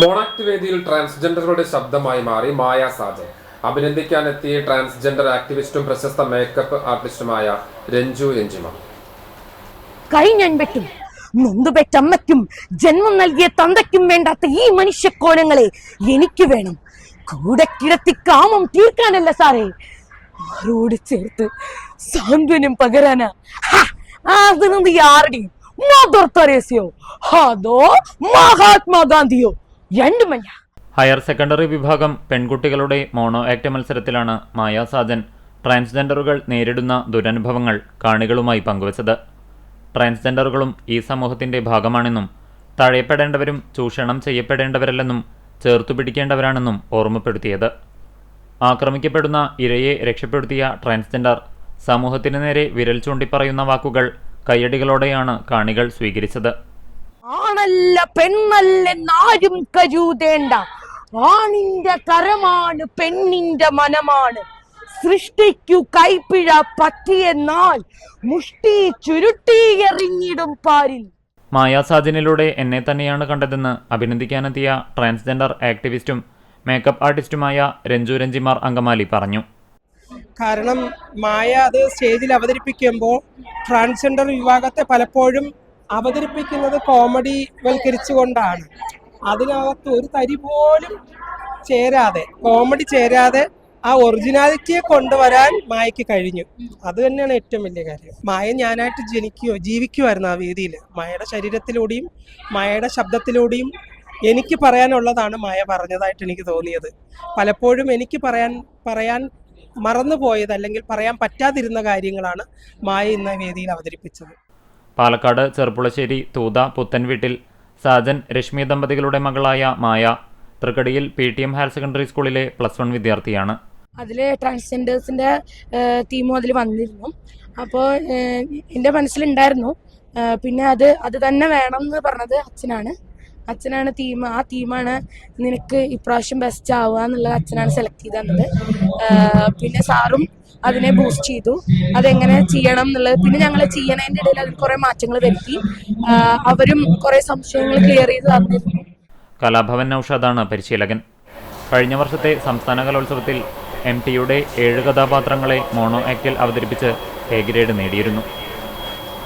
Mono act വേദിയിൽ ട്രാൻസ്ജെൻഡറുടെ ശബ്ദമായി മാറി മായ സാജൻ. അഭിനന്ദിക്കാനെത്തിയ ട്രാൻസ്ജെൻഡർ ആക്ടിവിസ്റ്റും പ്രശസ്ത മേക്കപ്പ് ആർട്ടിസ്റ്റുമായ രഞ്ജു രഞ്ജിമ കൈ ഞാൻ വെട്ടും നൊന്തുപെറ്റമ്മയ്ക്കും ജന്മം നൽകിയ തന്തയ്ക്കും വേണ്ടാത്ത ഈ മനുഷ്യക്കോലങ്ങളെ എനിക്ക് വേണം. കൂടെ കിടത്തി കാമം തീർക്കാനല്ല സാറേ. ആരോട് ചേർത്ത് സാന്ത്വനം പകരാനാ? യാരുടെയും മദർ തെരേസയോ? അതോ മഹാത്മാഗാന്ധിയോ? രണ്ടുമല്ല ഹയർ സെക്കൻഡറി വിഭാഗം പെൺകുട്ടികളുടെ മോണോ ആക്ട് മത്സരത്തിലാണ് മായാസാദൻ സാജൻ ട്രാൻസ്ജെൻഡറുകൾ നേരിടുന്ന ദുരനുഭവങ്ങൾ കാണികളുമായി പങ്കുവച്ചത്. ട്രാൻസ്ജെൻഡറുകളും ഈ സമൂഹത്തിന്റെ ഭാഗമാണെന്നും തഴയപ്പെടേണ്ടവരും ചൂഷണം ചെയ്യപ്പെടേണ്ടവരല്ലെന്നും ചേർത്തു പിടിക്കേണ്ടവരാണെന്നും ഓർമ്മപ്പെടുത്തിയത്. ആക്രമിക്കപ്പെടുന്ന ഇരയെ രക്ഷപ്പെടുത്തിയ ട്രാൻസ്ജെൻഡർ സമൂഹത്തിനു നേരെ വിരൽ ചൂണ്ടിപ്പറയുന്ന വാക്കുകൾ കയ്യടികളോടെയാണ് കാണികൾ സ്വീകരിച്ചത്. ആണല്ല പെണ്ണല്ലെന്നാരും കരുതേണ്ട. ആണിന്റെ കരമാണ് പെണ്ണിന്റെ മനമാണ്. സൃഷ്ടിക്കു കൈപ്പിഴ പറ്റിയെന്നാൽ മുഷ്ടി ചുരുട്ടി എറിഞ്ഞിടും പാരിൽ. മായ എന്നെ തന്നെയാണ് കണ്ടതെന്ന് അഭിനന്ദിക്കാനെത്തിയ ട്രാൻസ്ജെൻഡർ ആക്ടിവിസ്റ്റും മേക്കപ്പ് ആർട്ടിസ്റ്റുമായ രഞ്ജു രഞ്ജിമാർ അങ്കമാലി പറഞ്ഞു. കാരണം മായ അത് സ്റ്റേജിൽ അവതരിപ്പിക്കുമ്പോൾ ട്രാൻസ്ജെൻഡർ വിഭാഗത്തെ പലപ്പോഴും അവതരിപ്പിക്കുന്നത് കോമഡി വൽക്കരിച്ചുകൊണ്ടാണ്. അതിനകത്ത് ഒരു തരി പോലും ചേരാതെ കോമഡി ചേരാതെ ആ ഒറിജിനാലിറ്റിയെ കൊണ്ടുവരാൻ മായയ്ക്ക് കഴിഞ്ഞു. അത് തന്നെയാണ് ഏറ്റവും വലിയ കാര്യം. മായ ഞാനായിട്ട് ജനിക്കുകയോ ജീവിക്കുമായിരുന്നു ആ വേദിയിൽ മായയുടെ ശരീരത്തിലൂടെയും മായയുടെ ശബ്ദത്തിലൂടെയും എനിക്ക് പറയാനുള്ളതാണ് മായ പറഞ്ഞതായിട്ട് എനിക്ക് തോന്നിയത്. പലപ്പോഴും എനിക്ക് പറയാൻ പറയാൻ മറന്നുപോയത് അല്ലെങ്കിൽ പറയാൻ പറ്റാതിരുന്ന കാര്യങ്ങളാണ് മായ ഇന്ന വേദിയിൽ അവതരിപ്പിച്ചത്. പാലക്കാട് ചെറുപ്പുളശ്ശേരി തൂത പുത്തൻവീട്ടിൽ സാജൻ രശ്മി ദമ്പതികളുടെ മകളായ Maya. തൃക്കടിയിൽ P T M higher secondary സ്കൂളിലെ പ്ലസ് വൺ വിദ്യാർത്ഥിയാണ്. അതിൽ ട്രാൻസ്ജെൻഡേഴ്സിന്റെ തീമും അതിൽ വന്നിരുന്നു. അപ്പോൾ എന്റെ മനസ്സിലുണ്ടായിരുന്നു. പിന്നെ അത് അത് തന്നെ വേണം എന്ന് പറഞ്ഞത് അച്ഛനാണ്. അച്ഛനാണ് തീം ആ തീമാണ് നിനക്ക് ഇപ്രാവശ്യം ബെസ്റ്റ് ആവുക എന്നുള്ളത് അച്ഛനാണ് സെലക്ട് ചെയ്ത് തന്നത്. പിന്നെ സാറും അതിനെ ബൂസ്റ്റ് ചെയ്തു. അതെങ്ങനെ ചെയ്യണം എന്നുള്ളത് പിന്നെ ഞങ്ങൾ ചെയ്യണതിന്റെ ഇടയിൽ അതിൽ കുറേ മാറ്റങ്ങൾ വരുത്തി. അവരും കുറേ സംശയങ്ങൾ ക്ലിയർ ചെയ്ത് തന്നിരുന്നു. കലാഭവൻ നൌഷാദാണ് പരിശീലകൻ. കഴിഞ്ഞ വർഷത്തെ സംസ്ഥാന കലോത്സവത്തിൽ എം ടിയുടെ ഏഴ് കഥാപാത്രങ്ങളെ മോണോ ആക്ടിൽ അവതരിപ്പിച്ച് എ ഗ്രേഡ് നേടിയിരുന്നു.